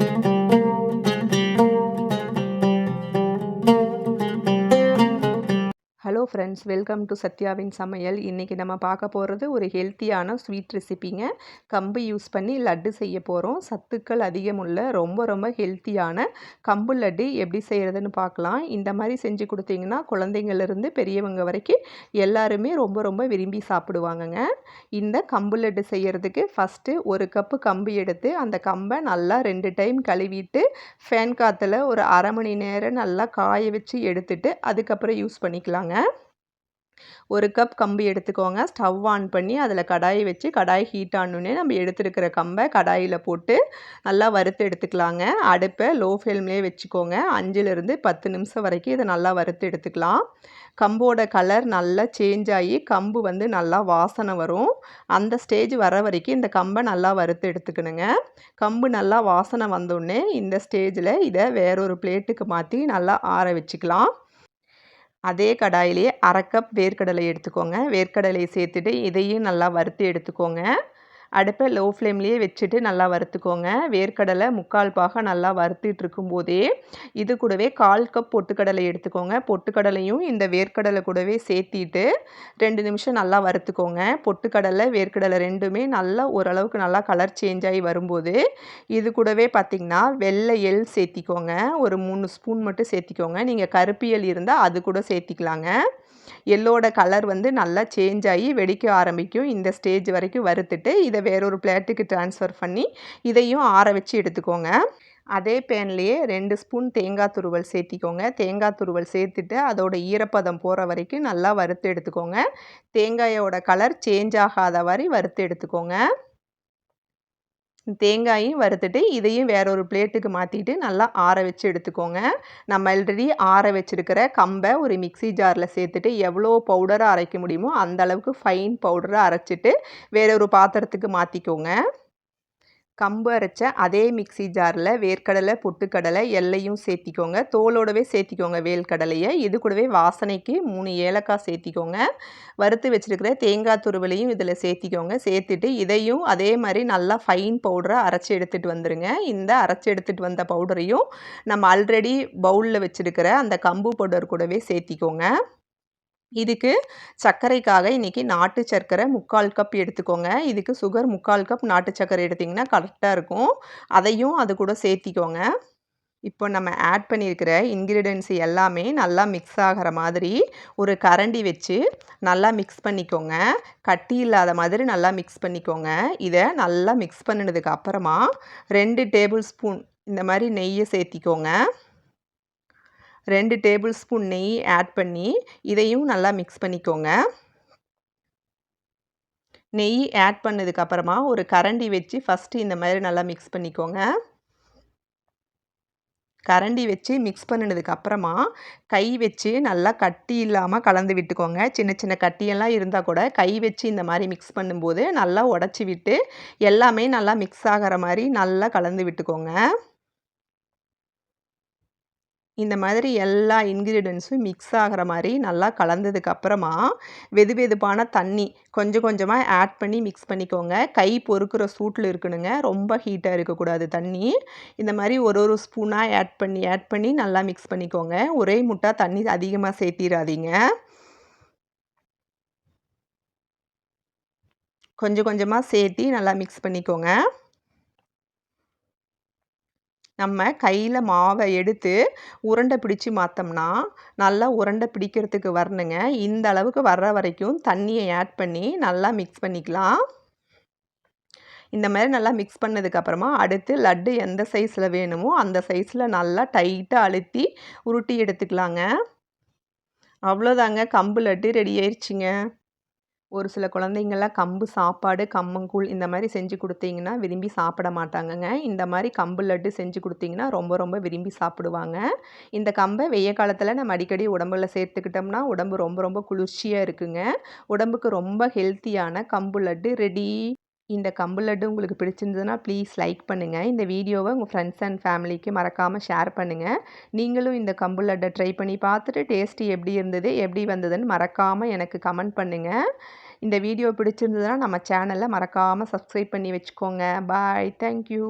Thank you. Friends welcome to சத்யாவின் சமையல் இன்றைக்கி நம்ம பார்க்க போகிறது ஒரு ஹெல்த்தியான ஸ்வீட் ரெசிபிங்க கம்பு யூஸ் பண்ணி லட்டு செய்ய போகிறோம் சத்துக்கள் அதிகமுள்ள ரொம்ப ரொம்ப ஹெல்த்தியான கம்பு லட்டு எப்படி செய்கிறதுன்னு பார்க்கலாம். இந்த மாதிரி செஞ்சு கொடுத்தீங்கன்னா குழந்தைங்கள்லேருந்து பெரியவங்க வரைக்கும் எல்லாருமே ரொம்ப ரொம்ப விரும்பி சாப்பிடுவாங்கங்க. இந்த கம்பு லட்டு செய்கிறதுக்கு ஃபஸ்ட்டு ஒரு கப்பு கம்பு எடுத்து அந்த கம்பை நல்லா ரெண்டு டைம் கழுவிட்டு ஃபேன் காற்றுல ஒரு அரை மணி நேரம் நல்லா காய வச்சு எடுத்துட்டு அதுக்கப்புறம் யூஸ் பண்ணிக்கலாங்க. ஒரு கப் கம்பு எடுத்துக்கோங்க. ஸ்டவ் ஆன் பண்ணி அதில் கடாயை வச்சு கடாய் ஹீட் ஆனோடனே நம்ம எடுத்துருக்கிற கம்பை கடாயில் போட்டு நல்லா வறுத்து எடுத்துக்கலாங்க. அடுப்பை லோ ஃப்ளேம்லேயே வச்சுக்கோங்க. அஞ்சுலேருந்து பத்து நிமிஷம் வரைக்கும் இதை நல்லா வறுத்து எடுத்துக்கலாம். கம்போட கலர் நல்லா சேஞ்ச் ஆகி கம்பு வந்து நல்லா வாசனை வரும். அந்த ஸ்டேஜ் வர வரைக்கும் இந்த கம்பை நல்லா வறுத்து எடுத்துக்கணுங்க. கம்பு நல்லா வாசனை வந்தோடனே இந்த ஸ்டேஜில் இதை வேறொரு பிளேட்டுக்கு மாற்றி நல்லா ஆற வச்சுக்கலாம். அதே கடாயிலேயே அரை கப் வேர்க்கடலை எடுத்துக்கோங்க. வேர்க்கடலையை சேர்த்துட்டு இதையும் நல்லா வறுத்து எடுத்துக்கோங்க. அடுப்பை லோ ஃப்ளேம்லேயே வச்சுட்டு நல்லா வறுத்துக்கோங்க. வேர்க்கடலை முக்கால் பாக நல்லா வறுத்துட்டு இருக்கும்போதே இது கூடவே கால் கப் பொட்டுக்கடலை எடுத்துக்கோங்க. பொட்டுக்கடலையும் இந்த வேர்க்கடலை கூடவே சேர்த்திட்டு ரெண்டு நிமிஷம் நல்லா வறுத்துக்கோங்க. பொட்டுக்கடலை வேர்க்கடலை ரெண்டுமே நல்லா ஓரளவுக்கு நல்லா கலர் சேஞ்ச் ஆகி வரும்போது இது கூடவே பார்த்திங்கன்னா வெள்ளை எள் சேர்த்திக்கோங்க. ஒரு மூணு ஸ்பூன் மட்டும் சேர்த்திக்கோங்க. நீங்கள் கருப்பியல் இருந்தால் அது கூட சேர்த்திக்கலாங்க. எல்லோட கலர் வந்து நல்லா சேஞ்ச் ஆகி வெடிக்க ஆரம்பிக்கும். இந்த ஸ்டேஜ் வரைக்கும் வறுத்துட்டு இதை வேறொரு பிளேட்டுக்கு ட்ரான்ஸ்ஃபர் பண்ணி இதையும் ஆற வச்சு எடுத்துக்கோங்க. அதே பேன்லேயே ரெண்டு ஸ்பூன் தேங்காய் துருவல் சேர்த்திக்கோங்க. தேங்காய் துருவல் சேர்த்துட்டு அதோட ஈரப்பதம் போகிற வரைக்கும் நல்லா வறுத்து எடுத்துக்கோங்க. தேங்காயோட கலர் சேஞ்ச் ஆகாத வரை வறுத்து எடுத்துக்கோங்க. தேங்காயும் வறுத்துட்டு இதையும் வேற ஒரு பிளேட்டுக்கு மாற்றிட்டு நல்லா ஆற வச்சு எடுத்துக்கோங்க. நம்ம ஆல்ரெடி ஆற வச்சுருக்கிற கம்பை ஒரு மிக்சி ஜாரில் சேர்த்துட்டு எவ்வளோ பவுடராக அரைக்க முடியுமோ அந்த அளவுக்கு ஃபைன் பவுடராக அரைச்சிட்டு வேற ஒரு பாத்திரத்துக்கு மாற்றிக்கோங்க கம்பு அரைச்ச அதே மிக்சி ஜாரில் வேர்க்கடலை பொட்டுக்கடலை எல்லையும் சேர்த்திக்கோங்க. தோலோடவே சேர்த்திக்கோங்க வேல்கடலையை இது கூடவே வாசனைக்கு மூணு ஏலக்காய் சேர்த்திக்கோங்க. வறுத்து வச்சுருக்கிற தேங்காய் துருவலையும் இதில் சேர்த்திக்கோங்க. சேர்த்துட்டு இதையும் அதே மாதிரி நல்லா ஃபைன் பவுடரை அரைச்சி எடுத்துகிட்டு வந்துடுங்க இந்த அரைச்சி எடுத்துகிட்டு வந்த பவுடரையும் நம்ம ஆல்ரெடி பவுலில் வச்சுருக்கிற அந்த கம்பு பவுடர் கூடவே சேர்த்திக்கோங்க. இதுக்கு சர்க்கரைக்காக இன்றைக்கி நாட்டு சர்க்கரை முக்கால் கப் எடுத்துக்கோங்க. இதுக்கு சுகர் முக்கால் கப் நாட்டு சர்க்கரை எடுத்திங்கன்னா கரெக்டாக இருக்கும். அதையும் அது கூட சேர்த்திக்கோங்க. இப்போ நம்ம ஆட் பண்ணியிருக்கிற இன்க்ரீடியன்ஸ் எல்லாமே நல்லா மிக்ஸ் ஆகிற மாதிரி ஒரு கரண்டி வச்சு நல்லா மிக்ஸ் பண்ணிக்கோங்க. கட்டி இல்லாத மாதிரி நல்லா மிக்ஸ் பண்ணிக்கோங்க. இதை நல்லா மிக்ஸ் பண்ணினதுக்கு அப்புறமா ரெண்டு டேபிள் ஸ்பூன் இந்த மாதிரி நெய்யை சேர்த்திக்கோங்க. ரெண்டு டேபிள் ஸ்பூன் நெய் ஆட் பண்ணி இதையும் நல்லா மிக்ஸ் பண்ணிக்கோங்க. நெய் ஆட் பண்ணதுக்கப்புறமா ஒரு கரண்டி வச்சு ஃபஸ்ட்டு இந்த மாதிரி நல்லா மிக்ஸ் பண்ணிக்கோங்க. கரண்டி வச்சு மிக்ஸ் பண்ணினதுக்கப்புறமா கை வச்சு நல்லா கட்டி இல்லாமல் கலந்து விட்டுக்கோங்க. சின்ன சின்ன கட்டியெல்லாம் இருந்தால் கூட கை வச்சு இந்த மாதிரி மிக்ஸ் பண்ணும்போது நல்லா உடச்சி விட்டு எல்லாமே நல்லா மிக்ஸ் ஆகிற மாதிரி நல்லா கலந்து விட்டுக்கோங்க. இந்த மாதிரி எல்லா இன்க்ரீடியன்ஸும் மிக்ஸ் ஆகிற மாதிரி நல்லா கலந்ததுக்கு அப்புறமா வெது வெதுப்பான தண்ணி கொஞ்சம் கொஞ்சமாக ஆட் பண்ணி மிக்ஸ் பண்ணிக்கோங்க. கை பொறுக்கிற சூட்டில் இருக்கணுங்க. ரொம்ப ஹீட்டாக இருக்கக்கூடாது தண்ணி. இந்த மாதிரி ஒரு ஒரு ஸ்பூனாக ஆட் பண்ணி ஆட் பண்ணி நல்லா மிக்ஸ் பண்ணிக்கோங்க. ஒரே முட்டா தண்ணி அதிகமாக சேர்த்திடாதீங்க கொஞ்சம் கொஞ்சமாக சேர்த்தி நல்லா மிக்ஸ் பண்ணிக்கோங்க. நம்ம கையில் மாவை எடுத்து உருண்டை பிடிச்சி மாற்றோம்னா நல்லா உருண்டை பிடிக்கிறதுக்கு வரணுங்க. இந்த அளவுக்கு வர்ற வரைக்கும் தண்ணியை ஆட் பண்ணி நல்லா மிக்ஸ் பண்ணிக்கலாம். இந்த மாதிரி நல்லா மிக்ஸ் பண்ணதுக்கப்புறமா அடுத்து லட்டு எந்த சைஸில் வேணுமோ அந்த சைஸில் நல்லா டைட்டாக அழுத்தி உருட்டி எடுத்துக்கலாங்க. அவ்வளோதாங்க. கம்பு லட்டு ரெடி ஆயிடுச்சுங்க ஒரு சில குழந்தைங்கள்லாம் கம்பு சாப்பாடு கம்மங்கூழ் இந்த மாதிரி செஞ்சு கொடுத்தீங்கன்னா விரும்பி சாப்பிட மாட்டாங்கங்க. இந்த மாதிரி கம்பு லட்டு செஞ்சு கொடுத்தீங்கன்னா ரொம்ப ரொம்ப விரும்பி சாப்பிடுவாங்க. இந்த கம்பை வெய்ய காலத்தில் நம்ம அடிக்கடி உடம்புல சேர்த்துக்கிட்டோம்னா உடம்பு ரொம்ப ரொம்ப குளிர்ச்சியாக இருக்குங்க. உடம்புக்கு ரொம்ப ஹெல்த்தியான கம்பு லட்டு ரெடி இந்த கம்பு லட்டு உங்களுக்கு பிடிச்சிருந்ததுன்னா ப்ளீஸ் லைக் பண்ணுங்கள் இந்த வீடியோவை உங்கள் ஃப்ரெண்ட்ஸ் அண்ட் ஃபேமிலிக்கு மறக்காமல் ஷேர் பண்ணுங்கள் நீங்களும் இந்த கம்பு லட்டை ட்ரை பண்ணி பார்த்துட்டு டேஸ்ட்டு எப்படி இருந்தது எப்படி வந்ததுன்னு மறக்காமல் எனக்கு கமெண்ட் பண்ணுங்கள் இந்த வீடியோ பிடிச்சிருந்ததுன்னா நம்ம சேனலை மறக்காமல் சப்ஸ்கிரைப் பண்ணி வச்சுக்கோங்க. Bye thank you